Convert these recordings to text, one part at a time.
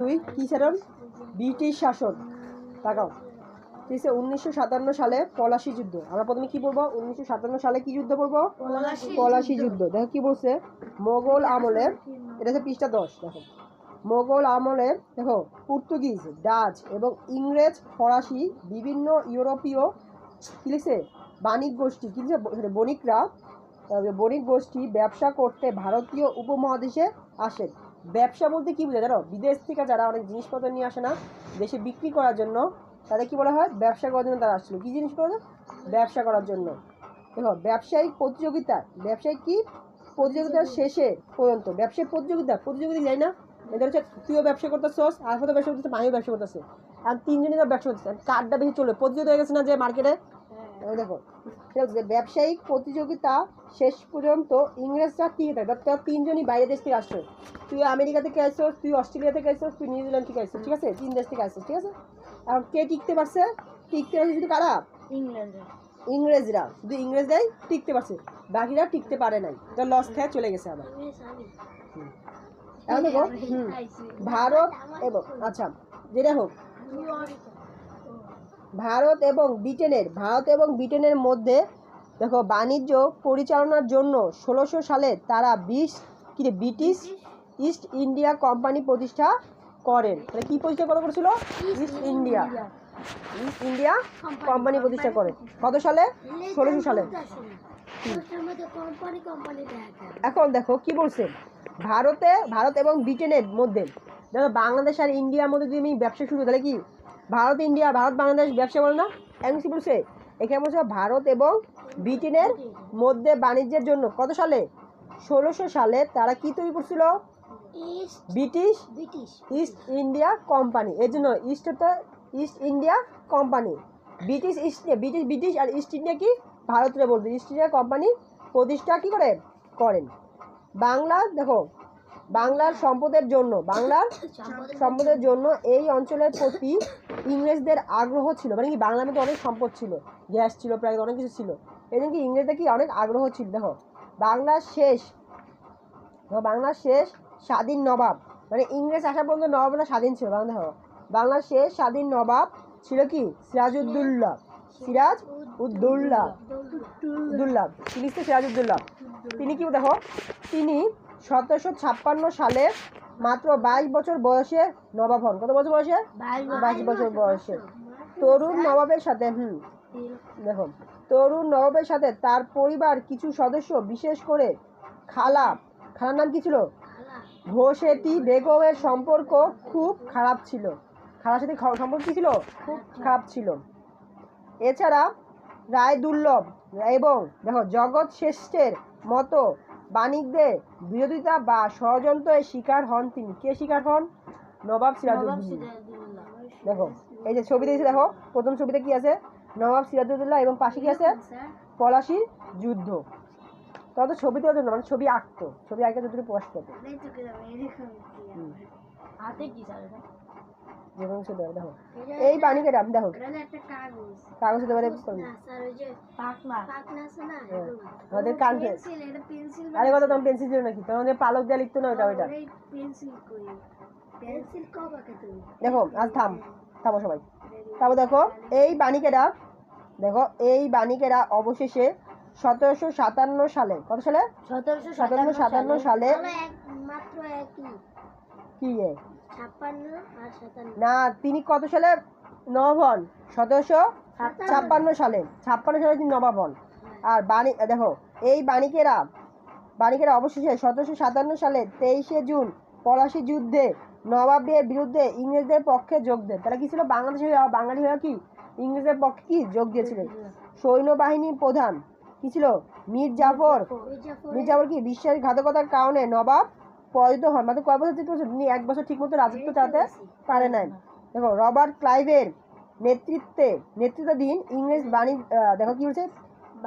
দুই কী শাসন? ব্রিটিশ শাসন। তাকাও। ঠিক আছে উনিশশো সাতান্ন সালে পলাশি যুদ্ধ। আমরা প্রথমে কি বলব? উনিশশো সাতান্ন সালে কি যুদ্ধ বলব? পলাশি যুদ্ধ। দেখো কি বলছে? মোগল আমলে এটা হচ্ছে পৃষ্ঠা দশ দেখো। মোগল আমলে দেখো পর্তুগিজ ডাচ এবং ইংরেজ ফরাসি বিভিন্ন ইউরোপীয় কি লিখছে? বাণিক গোষ্ঠী। কি লিখছে? বণিকরা বণিক গোষ্ঠী ব্যবসা করতে ভারতীয় উপমহাদেশে আসেন। ব্যবসা বলতে কী বোঝায় জানো, বিদেশ থেকে যারা অনেক জিনিসপত্র নিয়ে আসে না, দেশে বিক্রি করার জন্য, তাদের কি বলা হয়? ব্যবসা করার জন্য তারা আসছিল। কী জিনিস করার ব্যবসা করার জন্য। দেখো, ব্যবসায়িক প্রতিযোগিতা, ব্যবসায়িক কি? প্রতিযোগিতার শেষে পর্যন্ত। ব্যবসায়িক প্রতিযোগিতা প্রতিযোগিতা যাই না? এদের হচ্ছে, তুইও ব্যবসা করতেছস আর হয়তো ব্যবসা করতেছে, মাইও ব্যবসা করতেছে। আর তিনজনই তো ব্যবসা করতেছে। কার্ডটা বেশি চলে প্রতিযোগিতা হয়ে গেছে না যে মার্কেটে? দেখো যে ব্যবসায়িক প্রতিযোগিতা শেষ পর্যন্ত ইংরেজরা টিকে থাকে তার তিনজনই বাইরের দেশ থেকে আসছে। তুই আমেরিকা থেকে আসছিস তুই অস্ট্রেলিয়া থেকে আসছিস তুই নিউজিল্যান্ড থেকে আসছিস ঠিক আছে? তিন দেশ থেকে আসছিস ঠিক আছে? এখন কে টিকতে পারছে? টিকতে পারছে শুধু কারা? ইংরেজরা। শুধু ইংরেজরাই টিকতে পারছে। বাকিরা টিকতে পারে নাই। এটা লস খেয়ে চলে গেছে আবার। এখন দেখো ভারত এবং আচ্ছা যেটা হোক। ভারত এবং ব্রিটেনের ভারত এবং ব্রিটেনের মধ্যে দেখো বাণিজ্য পরিচালনার জন্য ষোলোশো সালে তারা বিশ ব্রিটিশ ইস্ট ইন্ডিয়া কোম্পানি প্রতিষ্ঠা করেন। মানে কি প্রতিষ্ঠা করা করেছিল? East India East India Company প্রতিষ্ঠা করে কত সালে? ষোলোশো সালে। এখন দেখো কি বলছে? ভারতে ভারত এবং ব্রিটেনের মধ্যে দেখো বাংলাদেশ আর ইন্ডিয়ার মধ্যে যদি আমি ব্যবসা শুরু করি, তাহলে কি ভারত ইন্ডিয়া ভারত বাংলাদেশ ব্যবসা বলে না এখন কি বলছে। এখানে বলছে ভারত এবং ব্রিটেনের মধ্যে বাণিজ্যের জন্য। কত সালে? ষোলোশো সালে তারা কি তৈরি করছিল? ব্রিটিশ ইস্ট ইন্ডিয়া কোম্পানি এর জন্য East East India Company British East British British আর ইস্ট ইন্ডিয়া কি? ভারতের বলতে ইস্ট ইন্ডিয়া কোম্পানি প্রতিষ্ঠা কী করে? করেন। বাংলা দেখো বাংলার সম্পদের জন্য বাংলার সম্পদের জন্য এই অঞ্চলের প্রতি ইংরেজদের আগ্রহ ছিল। মানে কি বাংলার মধ্যে অনেক সম্পদ ছিল। গ্যাস ছিল প্রায় অনেক কিছু ছিল। এই জন্য কি ইংরেজদের কি অনেক আগ্রহ ছিল? দেখো বাংলার শেষ দেখো বাংলার শেষ স্বাধীন নবাব। মানে ইংরেজ আসা পর্যন্ত নবাবরা স্বাধীন ছিল। বাংলা দেখো বাংলার শেষ স্বাধীন নবাব ছিল কি? সিরাজউদ্দৌল্লা সিরাজ উদ্দৌল্লা উদ্দৌল্লা তিনি সিরাজউদ্দৌল্লা তিনি কি দেখো তিনি সতেরোশো ছাপ্পান্ন সালে মাত্র বাইশ বছর বয়সে নবাব হন। কত বছর বয়সে? বাইশ বছর। বয়সে। তরুণ নবাবের সাথে হুম দেখো তরুণ নবাবের সাথে তার পরিবার কিছু সদস্য বিশেষ করে খালা খালার নাম কি ছিল? ঘোষেটি বেগমের সম্পর্ক খুব খারাপ ছিল। খালার সাথে সম্পর্ক কি ছিল? খুব খারাপ। ছিল। এছাড়া রায় দুর্লভ এবং দেখো জগৎ শ্রেষ্ঠের মতো বাণিকদের বিরোধিতা বা ষড়যন্ত্রের শিকার হন তিনি। কে শিকার হন? নবাব সিরাজউদ্দৌলা দেখো এই যে ছবি দিয়েছে দেখো প্রথম ছবিতে কি আছে? নবাব সিরাজউদ্দৌলা এবং পাশে কি আছে? পলাশির যুদ্ধ। তত ছবি তোলার জন্য মানে ছবি আঁকতো। ছবি আঁকে যতটুকু প্রকাশ করতো হাতে। কি যে কোনো ছবি দেখো। এই বাণিকেরা দেখো। এটা হলো কাগজ। কাগজ হতে পারে না স্যার ওই যে পাকনা পাকনা আছে না হ্যাঁ। আমাদের পেন্সিল আরে কথা তোমার পেন্সিল ছিল নাকি? তোমাদের পালক দিয়ে লিখতো না ওটা ওইটা? দেখো আজ থাম থামো সবাই। তারপর দেখো এই বাণিকেরা দেখো এই বাণিকেরা অবশেষে সতেরোশো সাতান্ন সালে কত সালে? সতেরোশো সাতান্ন সালে। কি না তিনি কত সালে? নবাব হন সতেরোশো ছাপ্পান্ন। সালে। ছাপ্পান্ন সালে তিনি নবাব হন আর বাণী দেখো এই বাণিকেরা বাণিকেরা অবশেষে সতেরোশো সাতান্ন সালে তেইশে জুন পলাশি যুদ্ধে নবাবের বিরুদ্ধে ইংরেজদের পক্ষে যোগ দেন। তারা কি ছিল? বাংলাদেশে বাঙালি হয়ে কি? ইংরেজদের পক্ষে কি? যোগ দিয়েছিলেন। সৈন্যবাহিনীর প্রধান কি ছিল? মীর জাফর মীর জাফর কি? বিশ্বাসঘাতকতার কারণে নবাব পরাজিত হন। মানে কয় বছর ঠিক বছর? তিনি এক বছর ঠিক মতো রাজত্ব চালাতে পারে নাই। দেখো রবার্ট ক্লাইভের নেতৃত্বে নেতৃত্বাধীন ইংরেজ বাণী দেখো কি হচ্ছে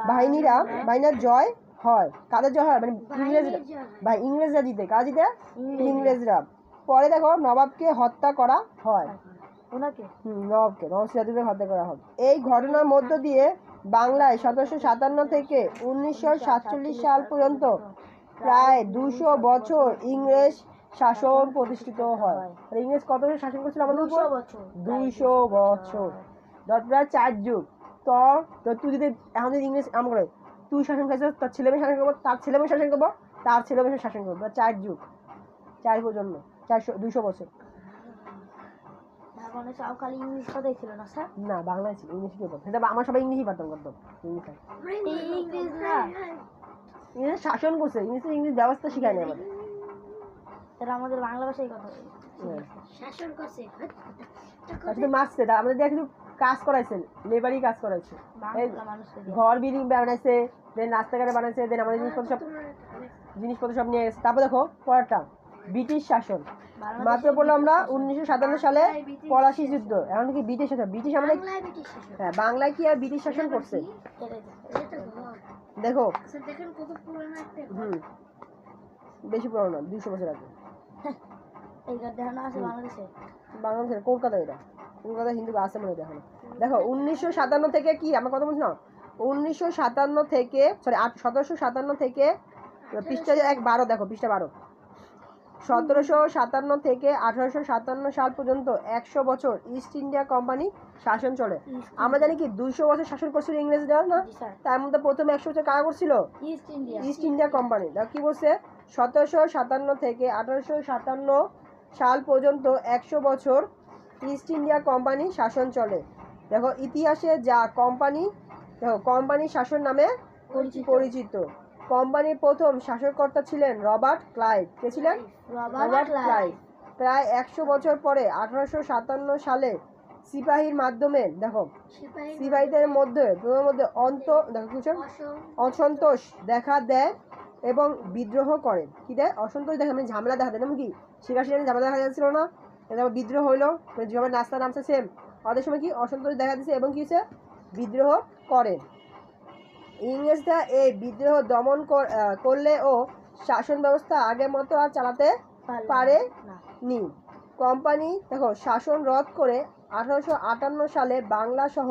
বাহিনীরা বাহিনীর জয় হয়। কাদের জয় হয়? মানে ইংরেজরা বা ইংরেজরা জিতে। কারা জিতে? ইংরেজরা। পরে দেখো নবাবকে হত্যা করা হয়। ওনাকে? নবাবকে। নবাব হত্যা করা হবে এই ঘটনার মধ্য দিয়ে বাংলায় সতেরোশো সাতান্ন থেকে উনিশশো সাতচল্লিশ সাল পর্যন্ত প্রায় দুশো বছর ইংরেজ শাসন প্রতিষ্ঠিত হয়। ইংরেজ কত বছর শাসন করছিল আমাদের উপর? দুশো বছর। দশ প্রায় চার যুগ। তো তো তুই যদি এখন যদি ইংরেজ এমন করে তুই শাসন খাইছিস তার ছেলে মেয়ে শাসন করব তার ছেলে মেয়ে শাসন করব তার ছেলে মেয়ে শাসন করব। চার যুগ। চার প্রজন্ম। চারশো দুইশো বছর। না বাংলা ছিল। ইংলিশ কি করতাম সেটা আমার সবাই ইংলিশই পারতাম করতাম ইংলিশ। না ইংরেজ শাসন করছে ইংলিশে ইংলিশ ব্যবস্থা শিখায় না আমাদের। তারা আমাদের বাংলা ভাষায় কথা হ্যাঁ। শাসন করছে সাথে মারছে আমাদের দিয়ে কাজ করাইছে লেবারই কাজ করাইছে। ঘর বিল্ডিং বানাইছে দেন রাস্তাঘাটে বানাইছে দেন আমাদের জিনিসপত্র সব জিনিসপত্র সব নিয়ে গেছে। তারপর দেখো পরেরটা ব্রিটিশ শাসন। মাত্র বললাম আমরা উনিশশো সাতান্ন সালে পলাশি যুদ্ধ। এখন কি ব্রিটিশ শাসন। ব্রিটিশ আমাদের হ্যাঁ বাংলায় কি আর ব্রিটিশ শাসন করছে? দেখো। আচ্ছা, দেখেন কত পুরনো একটা হুম। বেশি পুরনো দুইশো বছর আগে। এই ঘর দেখানো আছে বাংলাদেশে? বাংলাদেশের কলকাতা এটা। কলকাতা হিন্দু আছে মনে দেখো দেখো উনিশশো সাতান্ন থেকে কি আমার কথা বলছি না? উনিশশো সাতান্ন থেকে সরি আট সতেরোশো সাতান্ন থেকে পৃষ্ঠা এক বারো দেখো পৃষ্ঠা বারো। সতেরোশো সাতান্ন থেকে আঠারোশো সাতান্ন সাল পর্যন্ত একশো বছর ইস্ট ইন্ডিয়া কোম্পানি শাসন চলে। আমরা জানি কি দুইশো বছর শাসন করছিল ইংরেজরা না? তার মধ্যে প্রথমে একশো বছর কারা করছিল East India East India Company দেখো কি বলছে? সতেরোশো সাতান্ন থেকে আঠারোশো সাতান্ন সাল পর্যন্ত একশো বছর ইস্ট ইন্ডিয়া কোম্পানি শাসন চলে। দেখো ইতিহাসে যা কোম্পানি দেখো কোম্পানি শাসন নামে পরিচিত। কোম্পানির প্রথম শাসনকর্তা ছিলেন রবার্ট ক্লাইভ। কে ছিলেন? Robert Clive. প্রায় একশো বছর পরে আঠারোশো সাতান্ন সালে সিপাহীর মাধ্যমে দেখো সিপাহীদের মধ্যে মধ্যে অন্ত দেখো কিছু অসন্তোষ। দেখা দেয় এবং বিদ্রোহ করে। কি দেয়? অসন্তোষ দেখা মানে ঝামেলা দেখা দেয়। কি শিকাশি ঝামেলা দেখা যাচ্ছিল না তারপর বিদ্রোহ হইল মানে যেভাবে নাস্তা নামছে সেম। ওদের সময় কি অসন্তোষ দেখা দিচ্ছে এবং কি হচ্ছে বিদ্রোহ করে। ইংরেজরা এই বিদ্রোহ দমন কর- আহ, করলে ও শাসন ব্যবস্থা আগের মতো আর চালাতে পারে নি। কোম্পানি দেখো শাসন রদ করে আঠারোশো আটান্ন সালে বাংলা সহ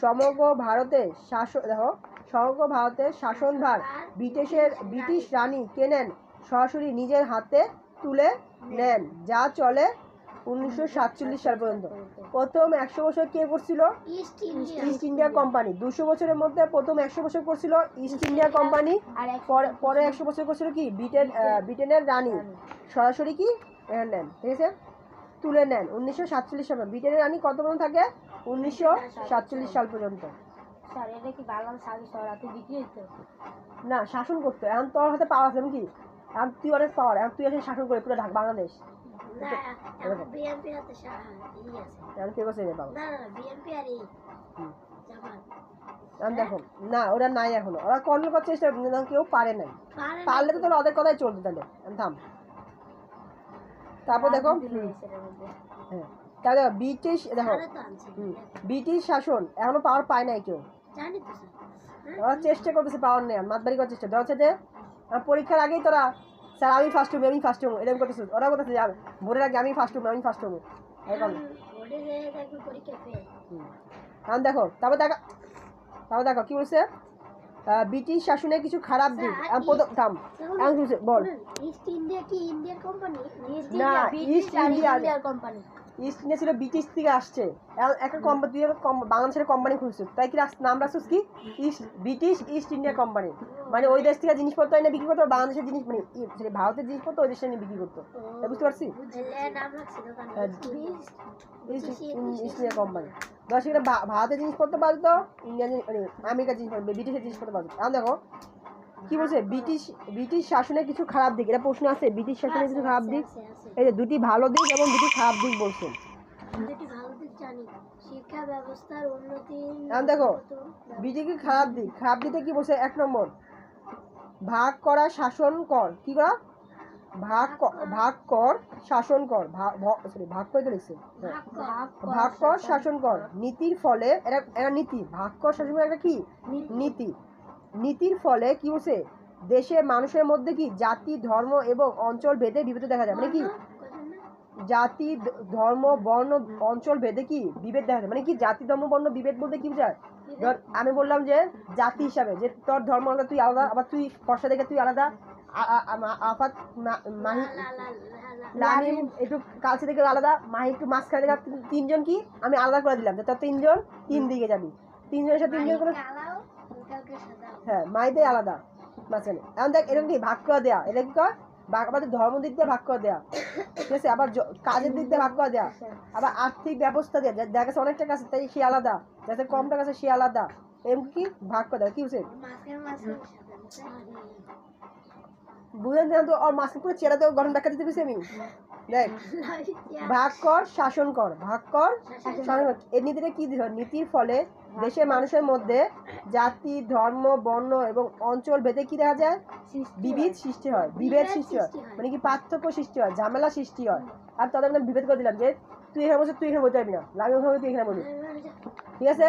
সমগ্র ভারতে শাসন দেখো সমগ্র ভারতের শাসনভার ব্রিটিশের ব্রিটিশ রানী কেনেন সরাসরি নিজের হাতে তুলে নেন যা চলে উনিশশো সাতচল্লিশ সাল পর্যন্ত। প্রথম একশো বছর কে করছিল? ইস্ট ইন্ডিয়া কোম্পানি দুশো বছরের মধ্যে প্রথম একশো বছর করছিল ইস্ট ইন্ডিয়া কোম্পানি পরে একশো বছর করছিল কি? ব্রিটেন ব্রিটেনের রানী। সরাসরি কি? নেন। ঠিক আছে? তুলে নেন। উনিশশো সাতচল্লিশ সাল ব্রিটেনের রানী কত পর্যন্ত থাকে? উনিশশো সাতচল্লিশ সাল পর্যন্ত। না শাসন করতো। এখন তোর হাতে পাওয়া আছে কি এখন তুই অনেক পাওয়ার এখন তুই এসে শাসন করে পুরো ঢাক বাংলাদেশ। বিএনপি হাতে আছে কে বসে পাবো না বিএনপি আর ওরা নাই এখনও ওরা কন্ট্রোল করার চেষ্টা করছে, কেউ পারে নাই পারলে তো তোর ওদের কথাই চলতো তাহলে থাম তারপর দেখো। হ্যাঁ তাহলে ব্রিটিশ দেখো ব্রিটিশ শাসন এখনও পাওয়ার পায় নাই কেউ ওরা চেষ্টা করতেছে পাওয়ার নেই মাতবাড়ি করার চেষ্টা ধর যে পরীক্ষার আগেই তোরা স্যার আমি ফার্স্ট হব আমি ফার্স্ট হব। এরকম করতেছে ওরা করতেছে যে আমি- ভোরের আগে আমি ফার্স্ট হব আমি ফার্স্ট হব। ফেল এখন দেখো তারপর দেখো তারপর দেখো কি বলছে? ব্রিটিশ শাসনে কিছু খারাপ দিক। এখন প্রথম থাম। এখন? বল। ইস্ট ইন্ডিয়া কি ইন্ডিয়ান কোম্পানি ইস্ট না, ব্রিটিশ ইস্ট ইন্ডিয়া- ইন্ডিয়ার কোম্পানি ইস্ট ইন্ডিয়া ছিল ব্রিটিশ থেকে আসছে। একটা কোম্পানি কম- বাংলাদেশের কোম্পানি খুলছিস তাই কি নাম রাখছিস কি? East British East India Company মানে ওই দেশ থেকে জিনিসপত্র এনে বিক্রি করতো বাংলাদেশের জিনিস মানে ভারতের জিনিসপত্র ওই দেশে এনে বিক্রি করতো। বুঝতে পারছি হ্যাঁ। ইস্ট ইন্ডিয়া কোম্পানি দশ সেখানে ভারতের জিনিসপত্র পাওয়া ইন্ডিয়ান মানে আমেরিকার জিনিসপত্র ব্রিটিশের জিনিসপত্র পাওয়া এখন দেখো কি বলছে? ব্রিটিশ ব্রিটিশ শাসনের কিছু খারাপ দিক এটা প্রশ্ন আছে ব্রিটিশ শাসনের কিছু খারাপ দিক। এই যে দুটি ভালো দিক এবং দুটি খারাপ দিক বলছে। দুটি ভালো দিক জানি শিক্ষা ব্যবস্থার উন্নতি এখন দেখো বিজেপি খারাপ দিক খারাপ দিকে কি বলছে? এক নম্বর ভাগ করা শাসন কর। কি করা? ভাগ ভাগ কর। শাসন কর। সরি ভাগ করে লিখছে। ভাগ কর শাসন কর। নীতির ফলে এটা এটা নীতি। ভাগ কর শাসন কর একটা কি? নীতি। নীতির ফলে কি বলছে দেশে মানুষের মধ্যে কি জাতি, ধর্ম এবং অঞ্চল ভেদে বিভেদ দেখা যায়? মানে কি? জাতি ধর্ম, বর্ণ, অঞ্চল ভেদে কি বিভেদ দেখা যায়? মানে কি জাতি, ধর্ম, বর্ণ বিভেদ বলতে কি বোঝায়? ধর, আমি বললাম যে জাতি হিসাবে, যে তোর ধর্ম আলাদা, তুই আলাদা, আবার তুই ফর্সা দেখে তুই আলাদা আফাত মাহি একটু কাছে থেকে আলাদা, মাহি একটু মাঝখানে থেকে তিন- তিনজন কি? আমি আলাদা করে দিলাম যাতে তিনজন তিন দিকে যাবি। তিনজনের সাথে তিনজন করে হ্যাঁ আলাদা। মাঝখানে এখন দেখ এরকম কি ভাগ করে এটা কি ভাগ আমাদের ধর্ম দিক দিয়ে ভাগ করে ঠিক আছে? আবার কাজের দিক দিয়ে ভাগ করে আবার আর্থিক ব্যবস্থা যার কাছে অনেক টাকা আছে তাই সে আলাদা। যাতে কম টাকা আছে সে আলাদা। কি? ভাগ করে দেওয়া কি বুঝলেন না তো? ওর মাসকে পুরো ব্যাখ্যা দিতে পেরেছি আমি? দেখ ভাগ কর শাসন কর। ভাগ কর শাসন কর। এর নীতিটা কি নীতির ফলে দেশের মানুষের মধ্যে জাতি ধর্ম বর্ণ এবং অঞ্চল ভেদে কি দেখা যায়? বিবিধ সৃষ্টি হয়। বিভেদ সৃষ্টি হয়। মানে কি পার্থক্য সৃষ্টি হয় ঝামেলা সৃষ্টি হয়। আর তাদের আমি বিভেদ করে দিলাম যে তুই এখানে বসে তুই এখানে বলতে পারবি না। আমি ওখানে তুই এখানে বলবি ঠিক আছে?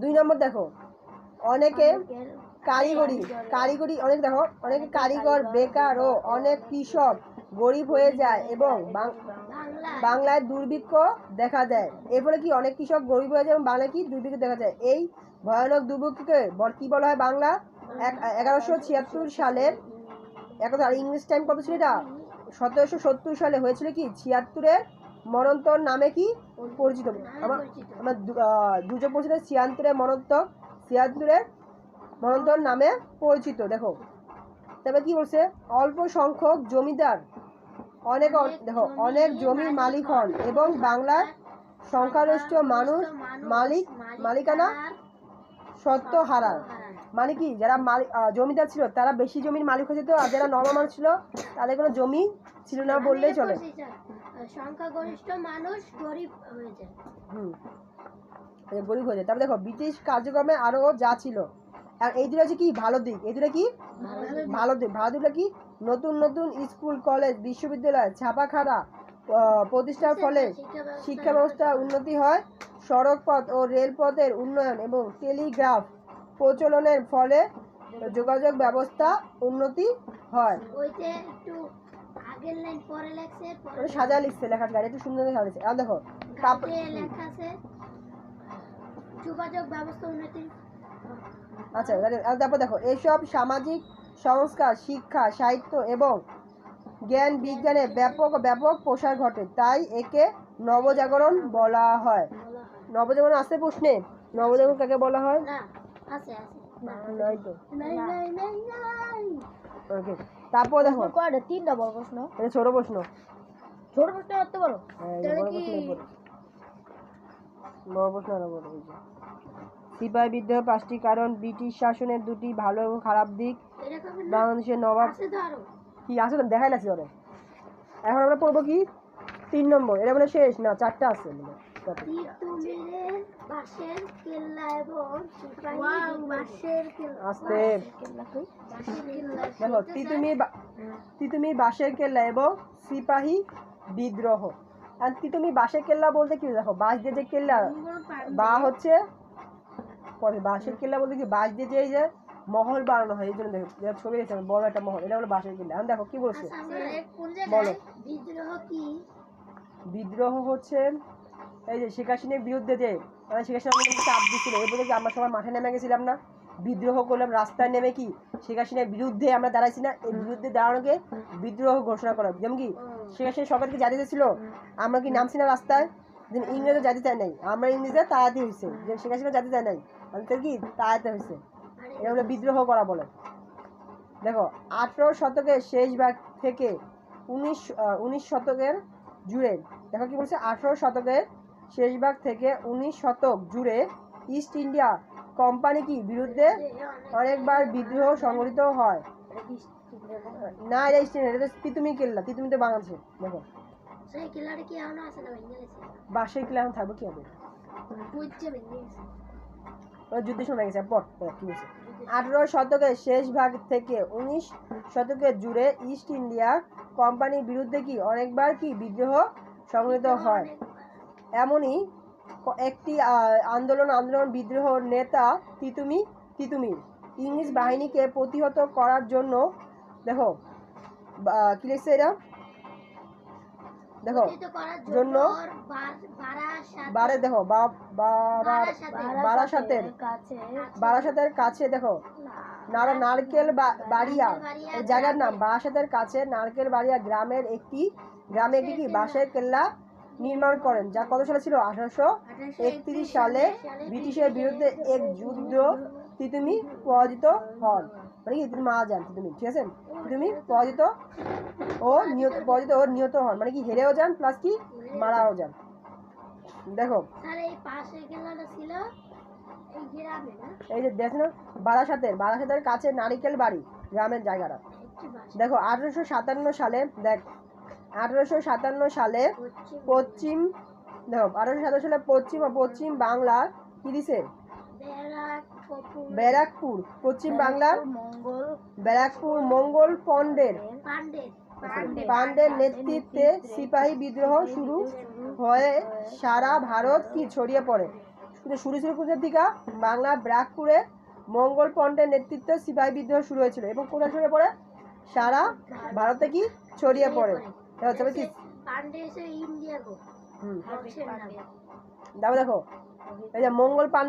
দুই নম্বর দেখো অনেকে কারিগরি কারিগরি অনেক দেখো অনেক কারিগর বেকার ও অনেক কৃষক গরিব হয়ে যায় এবং বাংলায় দুর্ভিক্ষ দেখা দেয়। এরপরে কি অনেক কৃষক গরিব হয়ে যায় এবং বাংলায় কি দুর্ভিক্ষ দেখা যায়? এই ভয়ানক দুর্ভিক্ষকে কি বলা হয় বাংলা? এগারোশো ছিয়াত্তর সালের আর ইংলিশ টাইম কত ছিল এটা? সতেরোশো সত্তর সালে হয়েছিল কি? ছিয়াত্তরের মরন্তর নামে কি পরিচিত? আমার আমার দু- আহ, পরিচিত ছিয়াত্তরের মরন্তক ছিয়াত্তরের মরন্তর নামে পরিচিত দেখো। তবে কি বলছে? অল্প সংখ্যক জমিদার অনেক দেখো অনেক জমির মালিক হন এবং বাংলার সংখ্যাগরিষ্ঠ মানুষ মালিক মালিকানা সত্য হারায় মানে কি? যারা মালিক জমিদার ছিল তারা বেশি জমির মালিক হয়েছে তো আর যারা নর্মাল ছিল তাদের কোনো জমি ছিল না বললেই চলে। সংখ্যাগরিষ্ঠ মানুষ গরিব হয়ে যায়। হুম। গরিব হয়ে যায়। তারপর দেখো ব্রিটিশ কার্যক্রমে আরও যা ছিল আর এই দুটো হচ্ছে কি ভালো দিক? এই দুটো কি? ভালো দিক। ভালো দিকটা কি? নতুন নতুন স্কুল, কলেজ, বিশ্ববিদ্যালয়, ছাপাখানা প্রতিষ্ঠার ফলে শিক্ষা ব্যবস্থার উন্নতি হয়। সড়ক পথ ও রেলপথের উন্নয়ন এবং টেলিগ্রাফ প্রচলনের ফলে যোগাযোগ ব্যবস্থা উন্নতি হয়। সাজা লিখছে লেখার গাড়ি, একটু সুন্দর সাজাচ্ছে আর দেখো যোগাযোগ ব্যবস্থা উন্নতি আচ্ছা তারপর দেখো এইসব সামাজিক সংস্কার শিক্ষা সাহিত্য এবং জ্ঞান বিজ্ঞানে ব্যাপক ব্যাপক প্রসার ঘটে। তাই একে নবজাগরণ বলা হয়। নবজাগরণ আসতে প্রশ্নে? নবজাগরণ কাকে বলা হয়? আছে আছে। ওকে তারপর দেখো। তিনটা বড় প্রশ্ন। এটা ছোট প্রশ্ন। ছোট প্রশ্ন করতে পারো হ্যাঁ, বড় প্রশ্ন। বড়। সিপাহী বিদ্রোহ পাঁচটি কারণ ব্রিটিশ শাসনের দুটি ভালো এবং খারাপ দিক বাংলাদেশের নবাব কি আছে না দেখাই লাগছে ওরে এখন আমরা পড়ব কি? তিন নম্বর এটা মানে শেষ না চারটা আছে মানে চারটে। তিতুমিরের বাঁশের কেল্লা এবং সিপাহী কেল্লা। আস্তে। দেখো তিতুমির বা- বাঁশের কেল্লা এবং সিপাহী বিদ্রোহ। আর তিতুমির বাঁশের কেল্লা বলতে কি দেখো বাঁশ দিয়ে যে কেল্লা বা হচ্ছে পরে বাঁশের কেল্লা বলতে কি বাঁশ দিয়ে যে এই যে মহল বানানো হয় এই জন্য দেখো ছবি আছে বড় একটা মহল এটা হলো বাঁশের কেল্লা। এখন দেখো কি বলছে? বলো। বিদ্রোহ কি? বিদ্রোহ হচ্ছে এই যে শেখ হাসিনার বিরুদ্ধে যে মানে শেখ হাসিনা আমাদের চাপ দিচ্ছিল এরপরে কি আমরা সবাই মাঠে নেমে গেছিলাম না। বিদ্রোহ করলাম রাস্তায় নেমে কি শেখ হাসিনার বিরুদ্ধে আমরা দাঁড়াইছি না এই বিরুদ্ধে দাঁড়ানোকে বিদ্রোহ ঘোষণা করা। যেমন কি শেখ হাসিনা সরকারকে জানিয়ে ছিল আমরা কি নামছি না রাস্তায়? ইংরেজরা জাতি চায় নাই আমরা ইংরেজরা তাড়াতে হয়েছে যে শেখ হাসিনা জাতি চায় নাই। আমাদের কি তাড়াতে হয়েছে। এটা হলো বিদ্রোহ করা বলে। দেখো আঠেরো শতকের শেষ ভাগ থেকে উনিশ উনিশ শতকের জুড়ে দেখো কি বলছে আঠেরো শতকের শেষ ভাগ থেকে উনিশ শতক জুড়ে ইস্ট ইন্ডিয়া কোম্পানি কি বিরুদ্ধে অনেকবার বিদ্রোহ সংগঠিত হয়। না এটা ইস্ট ইন্ডিয়া এটা তিতুমি কেল্লা তিতুমি তো বাংলাদেশে দেখো। বাসের এখন থাকবে কি হবে? গেছে ওরা সময় গেছে কি বলছে? আঠেরো শতকের শেষ ভাগ থেকে উনিশ শতকের জুড়ে ইস্ট ইন্ডিয়া কোম্পানির বিরুদ্ধে কি অনেকবার কি বিদ্রোহ সংগঠিত হয়? এমনই একটি আন্দোলন আন্দোলন বিদ্রোহ নেতা তিতুমি তিতুমি ইংলিশ বাহিনীকে প্রতিহত করার জন্য দেখো কি লিখছে এটা দেখো জন্য বার- দেখো বারাসাতের বারাসাতের কাছে দেখো নারা নারকেল বাড়িয়া। এই জায়গার নাম বারাসাতের কাছে নারকেল বাড়িয়া গ্রামের একটি গ্রামে একটি কি? বাঁশের কেল্লা নির্মাণ করেন যা কত সালে ছিল? আঠারোশো একত্রিশ সালে ব্রিটিশের বিরুদ্ধে এক যুদ্ধ তিতুমি পরাজিত হন। মানে কি তিনি মারা যান তিতুমি ঠিক আছে? তিতুমি পরাজিত ও নিহত পরাজিত ও নিহত হন মানে কি হেরেও যান প্লাস কি মারাও যান। দেখো। এই না? যে দেখো বারাসাতের বারাসাতের কাছে নারিকেল বাড়ি গ্রামের জায়গাটা। দেখো আঠারোশো সাতান্ন সালে দেখ আঠারোশো সাতান্ন সালে পশ্চিম। দেখো আঠারোশো সাতান্ন সালে পশ্চিম পশ্চিম বাংলার কি দিছে ব্যারাকপুর পশ্চিম বাংলার মঙ্গল ব্যারাকপুর মঙ্গল পান্ডের পান্ডের নেতৃত্বে সিপাহী বিদ্রোহ শুরু হয়ে সারা ভারত কি ছড়িয়ে পড়ে? শুরু ছিল কোথা থেকে বাংলা ব্যারাকপুরে মঙ্গল পন্ডের নেতৃত্বে সিপাহী বিদ্রোহ শুরু হয়েছিল। এবং কোথায় ছড়িয়ে পড়ে? সারা ভারতে কি ছড়িয়ে পড়ে? তবে কি হুম। দেখো দেখো। এই যে মঙ্গল পান্ডে